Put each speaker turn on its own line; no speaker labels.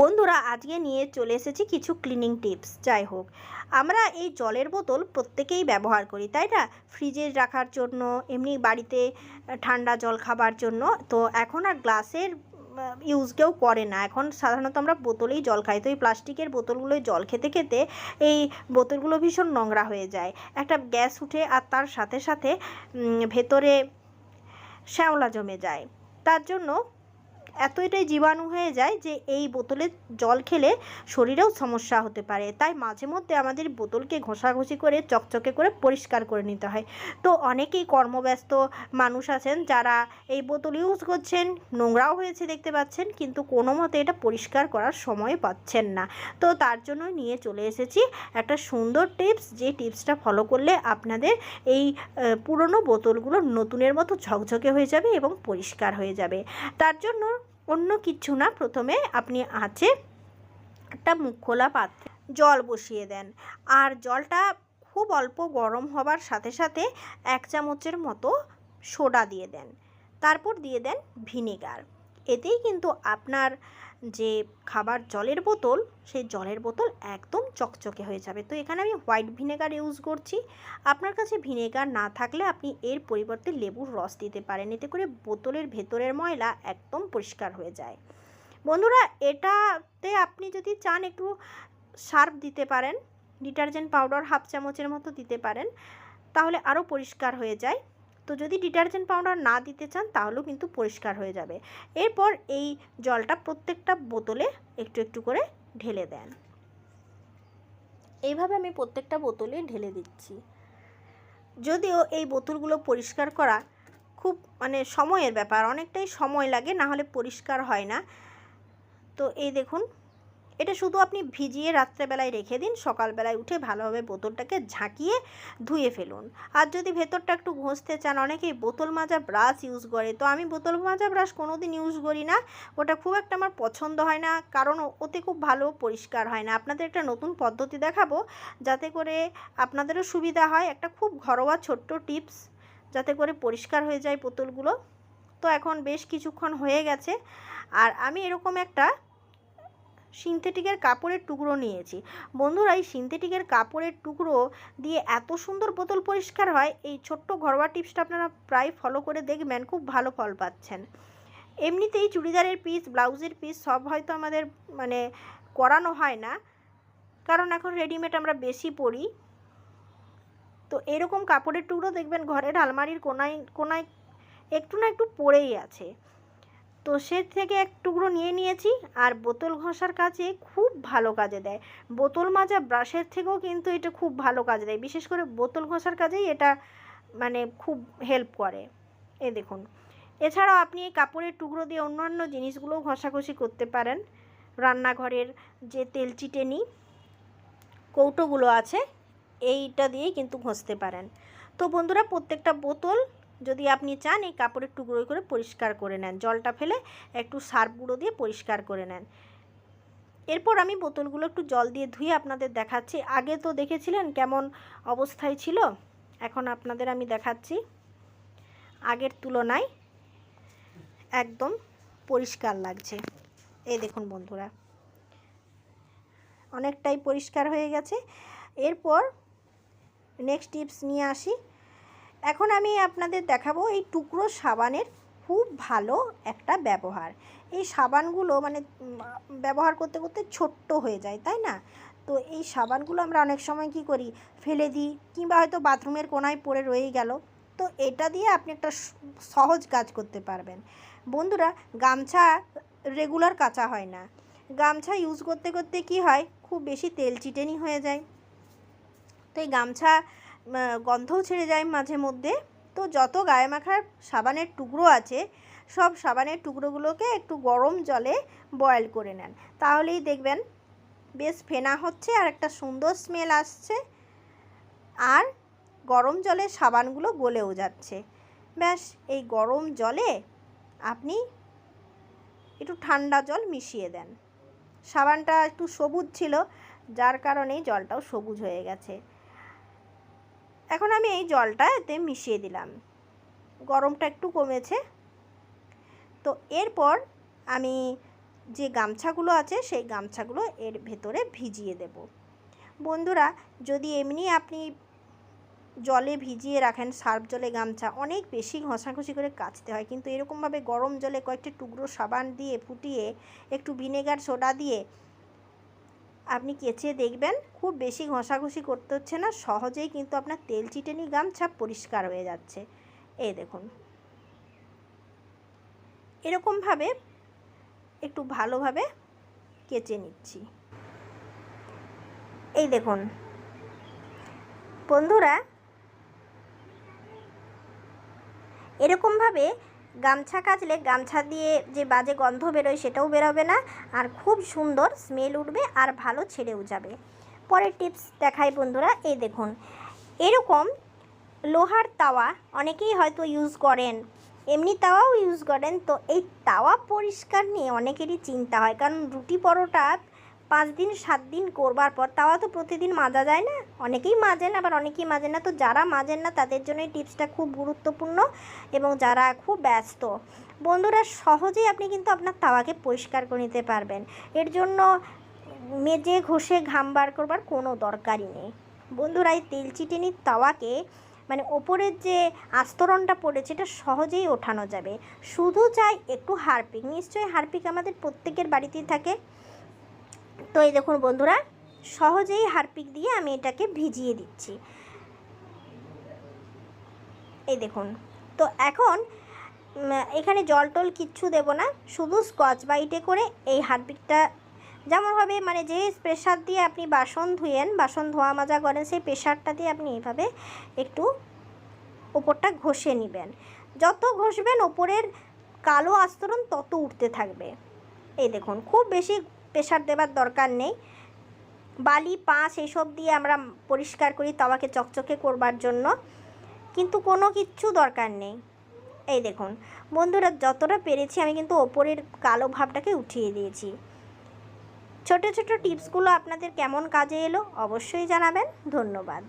বন্ধুরা, আজকে নিয়ে চলে এসেছি কিছু ক্লিনিং টিপস যাই হোক, আমরা এই জলের বোতল প্রত্যেকেই ব্যবহার করি, তাই না? ফ্রিজে রাখার জন্য, এমনি বাড়িতে ঠান্ডা জল খাবার জন্য। তো এখন আর গ্লাসের ইউজ কেউ করে না। এখন সাধারণত আমরা বোতলেই জল খাই। তো এই প্লাস্টিকের বোতলগুলোয় জল খেতে খেতে এই বোতলগুলো ভীষণ নোংরা হয়ে যায়। একটা গ্যাস উঠে আর তার সাথে সাথে ভেতরে শ্যাওলা জমে যায়। তার জন্য এতটাই জীবাণু হয়ে যায় যে এই বোতলে জল খেলে শরীরেও সমস্যা হতে পারে। তাই মাঝে মধ্যে আমাদের বোতলকে ঘষাঘষি করে, চকচকে করে পরিষ্কার করে নিতে হয়। তো অনেকেই কর্মব্যস্ত মানুষ আছেন যারা এই বোতল ইউজ করছেন, নোংরাও হয়েছে দেখতে পাচ্ছেন, কিন্তু কোনো মতে এটা পরিষ্কার করার সময় পাচ্ছেন না। তো তার জন্য নিয়ে চলে এসেছি একটা সুন্দর টিপস, যে টিপসটা ফলো করলে আপনাদের এই পুরনো বোতলগুলো নতুনের মতো ঝকঝকে হয়ে যাবে এবং পরিষ্কার হয়ে যাবে। তার জন্য অন্য কিছু না, প্রথমে আপনি আঁচে একটা মুখ খোলা পাত্রে জল বসিয়ে দেন। আর জলটা খুব অল্প গরম হবার সাথে সাথে এক চামচের মতো সোডা দিয়ে দেন। তারপর দিয়ে দেন ভিনেগার। এতেই কিন্তু আপনার যে খাবার জলের বোতল, সেই জলের বোতল একদম চকচকে হয়ে যাবে। তো এখানে আমি হোয়াইট ভিনেগার ইউজ করছি। আপনার কাছে ভিনেগার না থাকলে আপনি এর পরিবর্তে লেবুর রস দিতে পারেন। এতে করে বোতলের ভেতরের ময়লা একদম পরিষ্কার হয়ে যায়। বন্ধুরা, এটাতে আপনি যদি চান একটু সার্ফ দিতে পারেন, ডিটারজেন্ট পাউডার হাফ চামচের মতো দিতে পারেন, তাহলে আরও পরিষ্কার হয়ে যায়। তো যদি ডিটারজেন্ট পাউডার না দিতে চান, তাহলেও কিন্তু পরিষ্কার হয়ে যাবে। এরপর এই জলটা প্রত্যেকটা বোতলে একটু একটু করে ঢেলে দেন। এইভাবে আমি প্রত্যেকটা বোতলে ঢেলে দিচ্ছি। যদিও এই বোতলগুলো পরিষ্কার করা খুব মানে সময়ের ব্যাপার, অনেকটাই সময় লাগে না হলে পরিষ্কার হয় না। তো এই দেখুন এটা শুধু আপনি ভিজিয়ে রাত্রেবেলায় রেখে দিন, সকালবেলায় উঠে ভালোভাবে বোতলটাকে ঝাঁকিয়ে ধুয়ে ফেলুন। আর যদি ভেতরটা একটু ঘষতে চান, অনেকেই বোতল মাজা ব্রাশ ইউজ করে। তো আমি বোতল মাজা ব্রাশ কোনো দিন ইউজ করি না। ওটা খুব একটা আমার পছন্দ হয় না, কারণ ওতে খুব ভালো পরিষ্কার হয় না। আপনাদের একটা নতুন পদ্ধতি দেখাবো, যাতে করে আপনাদেরও সুবিধা হয়। একটা খুব ঘরোয়া ছোট্ট টিপস, যাতে করে পরিষ্কার হয়ে যায় বোতলগুলো। তো এখন বেশ কিছুক্ষণ হয়ে গেছে। আর আমি এরকম একটা সিনথেটিকের কাপড়ের টুকরো নিয়েছি। বন্ধুরা, এই সিনথেটিকের কাপড়ের টুকরো দিয়ে এত সুন্দর বোতল পরিষ্কার হয়, এই ছোট্ট ঘরোয়া টিপসটা আপনারা প্রায় ফলো করে দেখবেন, খুব ভালো ফল পাচ্ছেন। এমনিতেই চুড়িদারের পিস ব্লাউজের পিস সব হয়তো আমাদের মানে করানো হয় না, কারণ এখন রেডিমেড আমরা বেশি পরি। তো এরকম কাপড়ের টুকরো দেখবেন ঘরের আলমারির কোনায় কোনায় একটু না একটু পড়েই আছে। তো সে থেকে এক টুকরো নিয়ে নিয়েছি আর বোতল ঘষার কাজে খুব ভালো কাজে দেয়। বোতল মাজা ব্রাশের থেকেও কিন্তু এটা খুব ভালো কাজে দেয়। বিশেষ করে বোতল ঘষার কাজেই এটা মানে খুব হেল্প করে। এ দেখুন। এছাড়াও আপনি এই কাপড়ের টুকরো দিয়ে অন্যান্য জিনিসগুলোও ঘষাঘষি করতে পারেন। রান্নাঘরের যে তেল চিটেনি কৌটোগুলো আছে, এইটা দিয়েই কিন্তু ঘষতে পারেন। তো বন্ধুরা, প্রত্যেকটা বোতল যদি আপনি চান, এই কাপড়ের টুকরো করে পরিষ্কার করে নেন। জলটা ফেলে একটু সার্ফ গুঁড়ো দিয়ে পরিষ্কার করে নেন। এরপর আমি বোতলগুলো একটু জল দিয়ে ধুয়ে আপনাদের দেখাচ্ছি। আগে তো দেখেছিলেন কেমন অবস্থায় ছিল? এখন আপনাদের আমি দেখাচ্ছি। আগের তুলনায় একদম পরিষ্কার লাগছে। এই দেখুন বন্ধুরা, অনেকটাই পরিষ্কার হয়ে গেছে। এরপর নেক্সট টিপস নিয়ে আসি। এখন আমি আপনাদের দেখাবো এই টুকরো সাবানের খুব ভালো একটা ব্যবহার। এই সাবানগুলো মানে ব্যবহার করতে করতে ছোট্ট হয়ে যায়, তাই না? তো এই সাবানগুলো আমরা অনেক সময় কি করি? ফেলে দিই কিংবা হয়তো বাথরুমের কোনায় পড়ে রয়েই গেল। তো এটা দিয়ে আপনি একটা সহজ কাজ করতে পারবেন। বন্ধুরা, গামছা রেগুলার কাচা হয় না। গামছা ইউজ করতে করতে কি হয়? খুব বেশি তেল চিটেনি হয়ে যায়। তো এই গামছা গন্ধও ছেড়ে যায় মাঝে মধ্যে। তো যত গায়ে মাখার সাবানের টুকরো আছে, সব সাবানের টুকরোগুলোকে একটু গরম জলে বয়েল করে নেন। তাহলেই দেখবেন বেশ ফেনা হচ্ছে আর একটা সুন্দর স্মেল আসছে। আর গরম জলে সাবানগুলো গলেও যাচ্ছে। ব্যাস, এই গরম জলে আপনি একটু ঠান্ডা জল মিশিয়ে দেন। সাবানটা একটু সবুজ ছিল, যার কারণেই জলটাও সবুজ হয়ে গেছে। এখন আমি এই জলটা এতে মিশিয়ে দিলাম। গরমটা একটু কমেছে। তো এরপর আমি যে গামছাগুলো আছে, সেই গামছাগুলো এর ভেতরে ভিজিয়ে দেব। বন্ধুরা, যদি এমনি আপনি জলে ভিজিয়ে রাখেন, সার্ফ জলে গামছা, অনেক বেশি ঘষাঘষি করে কাচতে হয়। কিন্তু এরকমভাবে গরম জলে কয়েকটি টুকরো সাবান দিয়ে ফুটিয়ে, একটু ভিনেগার সোডা দিয়ে আপনি কেচে দেখবেন, খুব বেশি ঘষাঘষি করতে হচ্ছে না, সহজেই কিন্তু আপনার তেল চিটেনি গামছা পরিষ্কার হয়ে যাচ্ছে। এই দেখুন। এরকমভাবে একটু ভালোভাবে কেচে নিচ্ছি। এই দেখুন। বন্ধুরা, এরকমভাবে গামছা কাচলে গামছা দিয়ে যে বাজে গন্ধ বেরোয় সেটাও বেরোবে না। আর খুব সুন্দর স্মেল উঠবে আর ভালো ছেড়েও যাবে। পরের টিপস দেখাই বন্ধুরা, এই দেখুন। এরকম লোহার তাওয়া অনেকেই হয়তো ইউজ করেন। এমনি তাওয়াও ইউজ করেন। তো এই তাওয়া পরিষ্কার নিয়ে অনেকেরই চিন্তা হয়। কারণ রুটি পরোটা পাঁচ দিন, সাত দিন করবার পর তাওয়া তো প্রতিদিন মাজা যায় না। অনেকেই মাজেন, আবার অনেকেই মাজেন না। তো যারা মাজেন না, তাদের জন্য এই টিপসটা খুব গুরুত্বপূর্ণ এবং যারা খুব ব্যস্ত। বন্ধুরা, সহজেই আপনি কিন্তু আপনার তাওয়াকে পরিষ্কার করে নিতে পারবেন। এর জন্য মেজে ঘষে ঘাম বার করবার কোনো দরকারই নেই। বন্ধুরা, এই তেল চিটেনির তাওয়াকে মানে ওপরের যে আস্তরণটা পড়েছে, এটা সহজেই ওঠানো যাবে। শুধু চাই একটু হারপিক নিশ্চয়ই হারপিক আমাদের প্রত্যেকের বাড়িতেই থাকে। তো এই দেখুন বন্ধুরা, সহজেই হারপিক দিয়ে আমি এটাকে ভিজিয়ে দিচ্ছি। এই দেখুন, তো এখন এখানে জল টল কিচ্ছু দেব না, শুধু স্কচ বাইটে করে এই হারপিকটা যেমনভাবে মানে যে প্রেশার দিয়ে আপনি বাসন ধুয়েন, বাসন ধোয়া মাজা করেন, সেই প্রেশারটা দিয়ে আপনি এইভাবে একটু ওপরটা ঘষে নেবেন। যত ঘষবেন, ওপরের কালো আস্তরণ তত উঠতে থাকবে। এই দেখুন, খুব বেশি প্রেশার দেবার দরকার নেই। বালি, পাঁচ, এসব দিয়ে আমরা পরিষ্কার করি তাওয়াকে চকচকে করবার জন্য। কিন্তু কোনো কিচ্ছু দরকার নেই। এই দেখুন, বন্ধুরা, যতটা পেরেছি আমি কিন্তু ওপরের কালো ভাবটাকে উঠিয়ে দিয়েছি। ছোট ছোট টিপসগুলো আপনাদের কেমন কাজে এলো অবশ্যই জানাবেন। ধন্যবাদ।